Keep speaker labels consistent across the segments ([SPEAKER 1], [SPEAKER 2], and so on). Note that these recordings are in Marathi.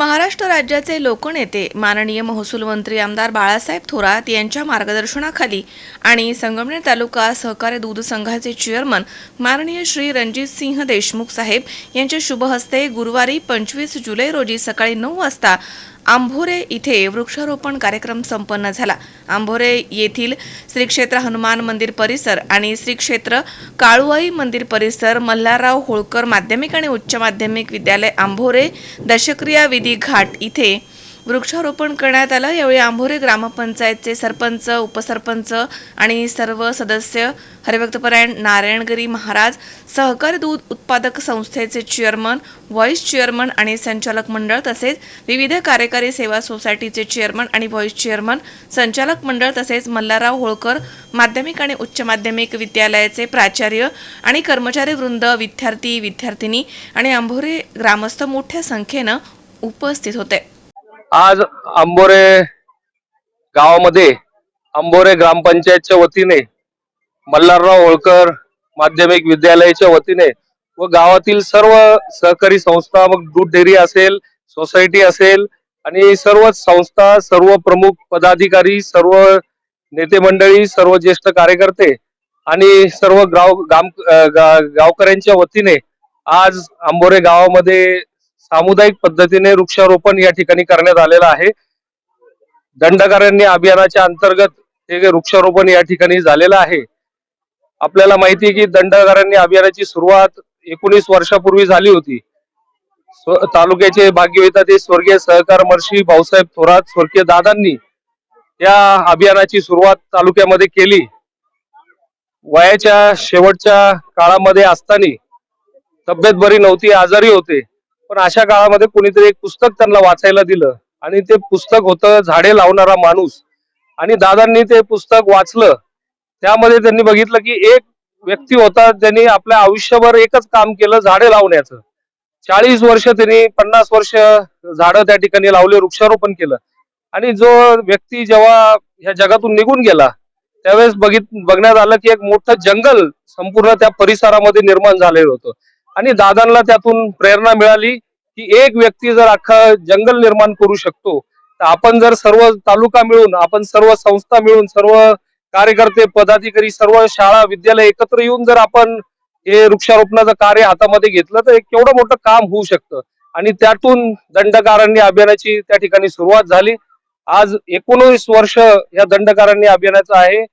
[SPEAKER 1] महाराष्ट्र राज्याचे लोकनेते माननीय महसूल मंत्री आमदार बाळासाहेब थोरात यांच्या मार्गदर्शनाखाली आणि संगमनेर तालुका सहकारी दूध संघाचे चेअरमन माननीय श्री रणजित सिंह देशमुख साहेब यांच्या शुभहस्ते गुरुवारी पंचवीस जुलै रोजी सकाळी नऊ वाजता आंभोरे इथे वृक्षारोपण कार्यक्रम संपन्न झाला. आंभोरे येथील श्री क्षेत्र हनुमान मंदिर परिसर आणि श्री क्षेत्र काळुआई मंदिर परिसर मल्हारराव होळकर माध्यमिक आणि उच्च माध्यमिक विद्यालय आंभोरे दशक्रिया विधी घाट इथे वृक्षारोपण करण्यात आलं. यावेळी आंभोरे ग्रामपंचायतचे सरपंच उपसरपंच आणि सर्व सदस्य हरिभक्तपरायण नारायणगिरी महाराज सहकारी दूध उत्पादक संस्थेचे चेअरमन व्हॉईस चेअरमन आणि संचालक मंडळ तसेच विविध कार्यकारी सेवा सोसायटीचे चेअरमन आणि व्हॉईस चेअरमन संचालक मंडळ तसेच मल्हारराव होळकर माध्यमिक आणि उच्च माध्यमिक विद्यालयाचे प्राचार्य आणि कर्मचारी वृंद विद्यार्थी विद्यार्थिनी आणि आंभोरे ग्रामस्थ मोठ्या संख्येनं उपस्थित होते.
[SPEAKER 2] आज आंबोरे गावामध्ये आंबोरे ग्रामपंचायतच्या वतीने मल्हारराव होळकर माध्यमिक विद्यालयाच्या वतीने व गावातील सर्व सहकारी संस्था मग दूध डेअरी असेल सोसायटी असेल आणि सर्व संस्था सर्व प्रमुख पदाधिकारी सर्व नेते मंडळी सर्व ज्येष्ठ कार्यकर्ते आणि सर्व गाव गाम गा- गावकऱ्यांच्या वतीने आज आंबोरे गावामध्ये सामुदायिक पद्धतीने वृक्षारोपण या ठिकाणी करण्यात आलेलं आहे. दंडकारण्य अभियानाच्या अंतर्गत हे वृक्षारोपण या ठिकाणी झालेलं आहे. आपल्याला माहिती आहे की दंडकारांनी अभियानाची सुरुवात एकोणीस वर्षापूर्वी झाली होती. तालुक्याचे भाग्यविता ते स्वर्गीय सहकार महर्षी भाऊसाहेब थोरात स्वर्गीय दादांनी या अभियानाची सुरुवात तालुक्यामध्ये केली. वयाच्या शेवटच्या काळामध्ये असताना तब्येत बरी नव्हती आजारी होते. पण अशा काळामध्ये कोणीतरी एक पुस्तक त्यांना वाचायला दिलं आणि ते पुस्तक होतं झाडे लावणारा माणूस. आणि दादांनी ते पुस्तक वाचलं. त्यामध्ये त्यांनी बघितलं की एक व्यक्ती होता त्यांनी आपल्या आयुष्यभर एकच काम केलं झाडे लावण्याचं. चाळीस वर्ष त्यांनी पन्नास वर्ष झाडं त्या ठिकाणी लावले वृक्षारोपण केलं. आणि जो व्यक्ती जेव्हा ह्या जगातून निघून गेला त्यावेळेस बघित बघण्यात आलं की एक मोठं जंगल संपूर्ण त्या परिसरामध्ये निर्माण झालेलं होतं. आणि दादांना त्यातून प्रेरणा मिळाली की एक व्यक्ती जर अख्खा जंगल निर्माण करू शकतो तर आपण जर सर्व तालुका मिळून आपण सर्व संस्था मिळून सर्व कार्यकर्ते पदाधिकारी सर्व शाळा विद्यालय एकत्र येऊन जर आपण हे वृक्षारोपणाचं कार्य हातामध्ये घेतलं तर एक केवढं मोठं काम होऊ शकतं. आणि त्यातून दंडकारण्य अभियानाची त्या ठिकाणी सुरुवात झाली. आज एकोणवीस वर्ष या दंडकारांनी अभियानाचं आहे.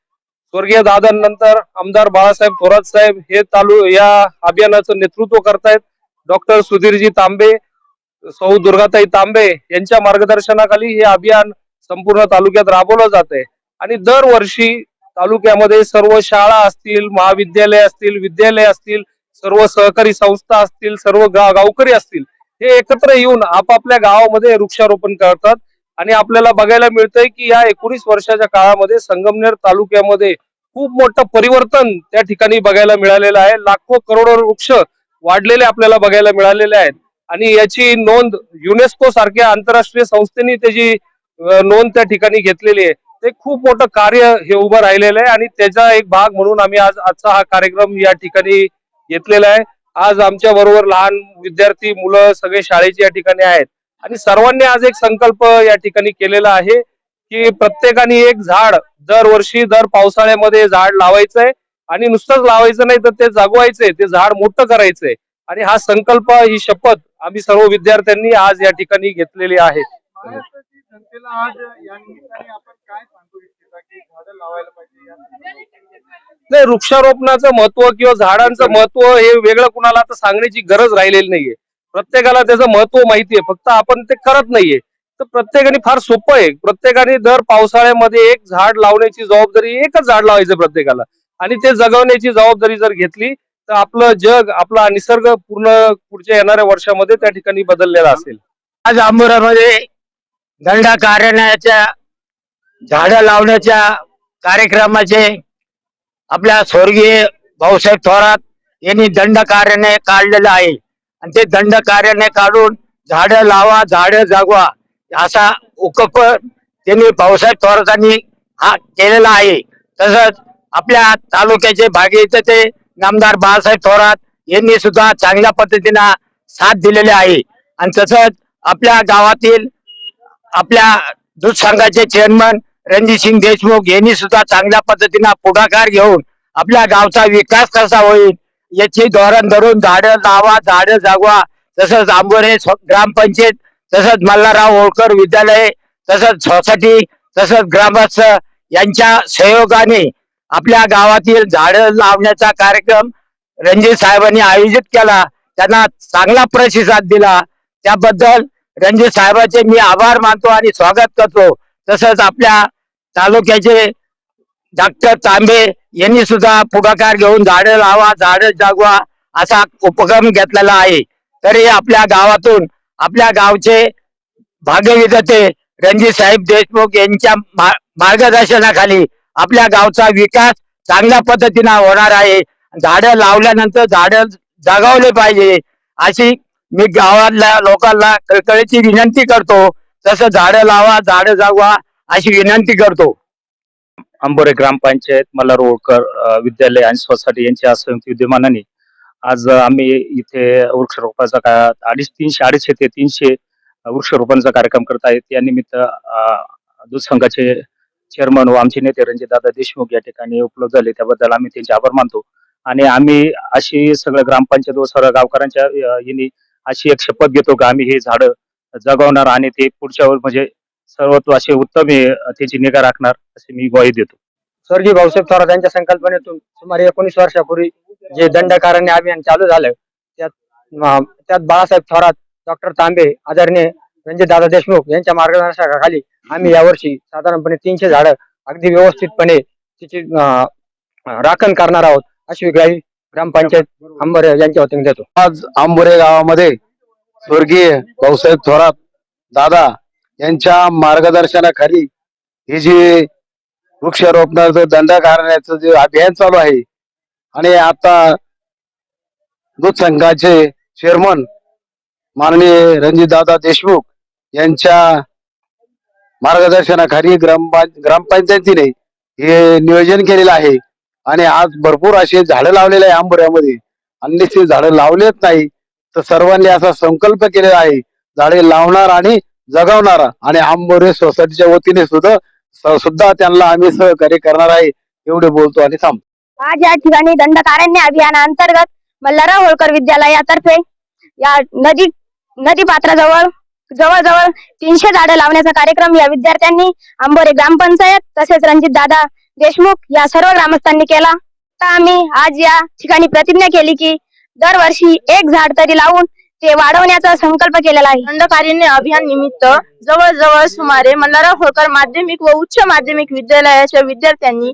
[SPEAKER 2] स्वर्गीय दादांनंतर आमदार बाळासाहेब थोरात साहेब हे तालु या अभियानाचं नेतृत्व करतायत. डॉक्टर सुधीरजी तांबे सौ दुर्गाताई तांबे यांच्या मार्गदर्शनाखाली हे अभियान संपूर्ण तालुक्यात राबवलं जात आहे आणि दरवर्षी तालुक्यामध्ये सर्व शाळा असतील महाविद्यालय असतील विद्यालय असतील सर्व सहकारी संस्था असतील सर्व गा गावकरी असतील हे एकत्र येऊन आपापल्या गावामध्ये वृक्षारोपण करतात. आणि आपल्याला बघायला मिळतंय की या एकोणीस वर्षाच्या काळामध्ये संगमनेर तालुक्यामध्ये खूप मोठं परिवर्तन त्या ठिकाणी बघायला मिळालेलं आहे. लाखो करोडो वृक्ष वाढलेले आपल्याला बघायला मिळालेले आहेत. आणि याची नोंद युनेस्को सारख्या आंतरराष्ट्रीय संस्थेने त्याची नोंद त्या ठिकाणी घेतलेली आहे. ते खूप मोठं कार्य हे उभं राहिलेलं आहे आणि त्याचा एक भाग म्हणून आम्ही आज आजचा हा कार्यक्रम या ठिकाणी घेतलेला आहे. आज आमच्या बरोबर लहान विद्यार्थी मुलं सगळे शाळेचे या ठिकाणी आहेत. आणि सर्वांनी आज एक संकल्प या ठिकाणी केलेला आहे की प्रत्येकाने एक झाड दरवर्षी दर पावसाळ्यामध्ये झाड लावायचंय. आणि नुसतंच लावायचं नाही तर ते जागवायचंय ते झाड मोठं करायचंय. आणि हा संकल्प ही शपथ आम्ही सर्व विद्यार्थ्यांनी आज या ठिकाणी घेतलेली आहे. नाही वृक्षारोपणाचं महत्त्व किंवा झाडांचं महत्त्व हे वेगळं कुणाला आता सांगण्याची गरज राहिलेली नाहीये. प्रत्येकाला त्याचं महत्त्व माहितीये. फक्त आपण ते करत नाहीये. तर प्रत्येकाने फार सोपं आहे. प्रत्येकाने दर पावसाळ्यामध्ये एक झाड लावण्याची जबाबदारी एकच झाड लावायचं प्रत्येकाला. आणि ते जगवण्याची जबाबदारी जर घेतली तर आपलं जग आपला निसर्ग पूर्ण पुढच्या येणाऱ्या वर्षामध्ये त्या ठिकाणी बदललेला असेल.
[SPEAKER 3] आज आंबोरामध्ये कार्यालयाच्या झाड्या लावण्याच्या कार्यक्रमाचे आपल्या स्वर्गीय भाऊसाहेब थोरात यांनी दंड कार्यालय काढलेलं आहे. आणि ते दंडकार्याने काढून झाडं लावा झाडं जगवा असा उकप त्यांनी भाऊसाहेब थोरातांनी हा केलेला आहे. तसंच आपल्या तालुक्याचे भागीरथी ते नामदार बाळासाहेब थोरात यांनी सुद्धा चांगल्या पद्धतीनं साथ दिलेली आहे. आणि तसंच आपल्या गावातील आपल्या दूध संघाचे चेअरमन रणजित सिंग देशमुख यांनी सुद्धा चांगल्या पद्धतीनं पुढाकार घेऊन आपल्या गावचा विकास कसा होईल याची धोरण धरून झाडं लावा झाडं जागवा. तसंच आंबोरे स्व- ग्रामपंचायत तसंच मल्हारराव होळकर विद्यालय तसंच सोसायटी तसंच ग्रामस्थ यांच्या सहयोगाने आपल्या गावातील झाडं लावण्याचा कार्यक्रम रणजित साहेबांनी आयोजित केला. त्यांना चांगला प्रतिसाद दिला. त्याबद्दल रणजित साहेबांचे मी आभार मानतो आणि स्वागत करतो. तसंच आपल्या तालुक्याचे डॉक्टर तांबे यांनी सुद्धा पुढाकार घेऊन झाडं लावा झाडं जागवा असा उपक्रम घेतलेला आहे. तरी आपल्या गावातून आपल्या गावचे भाग्यविधते रणजित साहेब देशमुख यांच्या मा- मार्गदर्शनाखाली आपल्या गावचा विकास चांगल्या पद्धतीनं होणार आहे. झाडं लावल्यानंतर झाडं जगावले पाहिजे अशी मी गावातल्या लोकांना कळकळीची विनंती करतो. तसं झाडं लावा झाडं जगवा अशी विनंती करतो.
[SPEAKER 2] आंबोरे ग्रामपंचायत मला रोडकर विद्यालय आणि सोसायटी यांच्या संयुक्त विद्यमानाने आज आम्ही इथे वृक्षरोपाचा का अडीच तीनशे अडीचशे ते तीनशे वृक्षारोपणाचा कार्यक्रम करत आहेत. यानिमित्त दूध संघाचे चेअरमन व आमचे नेते रणजित दादा देशमुख या ठिकाणी उपलब्ध झाले. त्याबद्दल आम्ही त्यांचे आभार मानतो. आणि आम्ही अशी सगळं ग्रामपंचायत व सर्व गावकऱ्यांच्या यांनी अशी एक शपथ घेतो की आम्ही हे झाडं जगवणार आणि ते पुढच्या म्हणजे सर्वत्व असे उत्तम हे त्याची निगा राखणार अशी मी ग्वाही देतो.
[SPEAKER 3] स्वर्गीय भाऊसाहेब थोरात यांच्या संकल्पनेतून सुमारे एकोणीस वर्षापूर्वी जे दंडकारण्य अभियान चालू झालं त्यात त्यात बाळासाहेब थोरात डॉक्टर तांबे आदरणीय रणजित दादा देशमुख यांच्या मार्गदर्शनाखाली आम्ही यावर्षी साधारणपणे तीनशे झाडं अगदी व्यवस्थितपणे तिची अं, राखण करणार आहोत अशी ग्राही ग्रामपंचायत अंबरे यांच्या वतीने देतो.
[SPEAKER 4] आज आंबोरे गावामध्ये स्वर्गीय भाऊसाहेब थोरात दादा यांच्या मार्गदर्शनाखाली हे जे वृक्षारोपणाचं दंडकारण्याचं जे अभियान चालू आहे आणि आता दूध संघाचे चेअरमन माननीय रणजितदादा देशमुख यांच्या मार्गदर्शनाखाली ग्राम ग्रामपंचायतीने हे नियोजन केलेलं आहे. आणि आज भरपूर असे झाडं लावलेले आहे आंबोऱ्यामध्ये. आणि ते झाडं लावलेच नाही. तर सर्वांनी असा संकल्प केलेला आहे. झाडे लावणार आणि जगवणारा आणि आंबोरे सोसायटीच्या वतीने सुद्धा सुद्धा त्यांना आम्ही सहकार्य करणार आहे एवढे बोलतो आणि थांबतो.
[SPEAKER 5] आज या ठिकाणी दंडकारण्य अभियानाअंतर्गत मल्हारराव होळकर विद्यालयातर्फे या नदी नदी पात्राजवळ जवळजवळ तीनशे झाडं लावण्याचा कार्यक्रम या विद्यार्थ्यांनी आंबोरे ग्रामपंचायत तसेच रणजित दादा देशमुख या सर्व ग्रामस्थांनी केला. तर आम्ही आज या ठिकाणी प्रतिज्ञा केली की दरवर्षी एक झाड तरी लावून ते वाढवण्याचा संकल्प केलेला आहे.
[SPEAKER 6] दंडकारण्य अभियान निमित्त जवळजवळ सुमारे मल्हारराव होळकर माध्यमिक व उच्च माध्यमिक विद्यालयाच्या विद्यार्थ्यांनी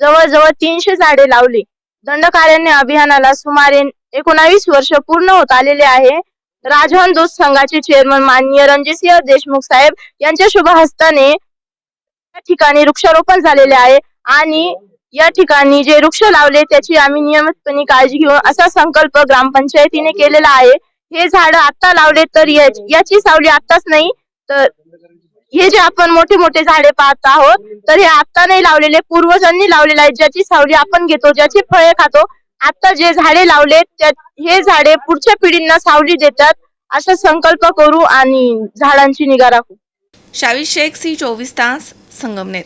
[SPEAKER 6] जवळजवळ तीनशे झाडे लावली. दंडकारण्य अभियानाला सुमारे एकोणावीस वर्ष पूर्ण होत आलेले आहे. राजवन दूध संघाचे चेअरमन माननीय रणजितसिंह देशमुख साहेब यांच्या शुभ हस्ताने या ठिकाणी वृक्षारोपण झालेले आहे आणि या ठिकाणी जे वृक्ष लावले त्याची आम्ही नियमितपणे काळजी घेऊ असा संकल्प ग्रामपंचायतीने केलेला आहे. हे झाड आता लावले तर याची सावली आताच नाही तर हे जे आपण मोठे मोठे झाडे पाहत आहोत तर हे आता नाही लावलेले पूर्वजांनी लावलेले आहेत ज्याची सावली आपण घेतो ज्याची फळे खातो आता जे झाडे लावले हे झाडे पुढच्या पिढींना सावली देतात असा संकल्प करू आणि झाडांची निगा राखू.
[SPEAKER 1] शावी शेख सी चोवीस तास संगमनेर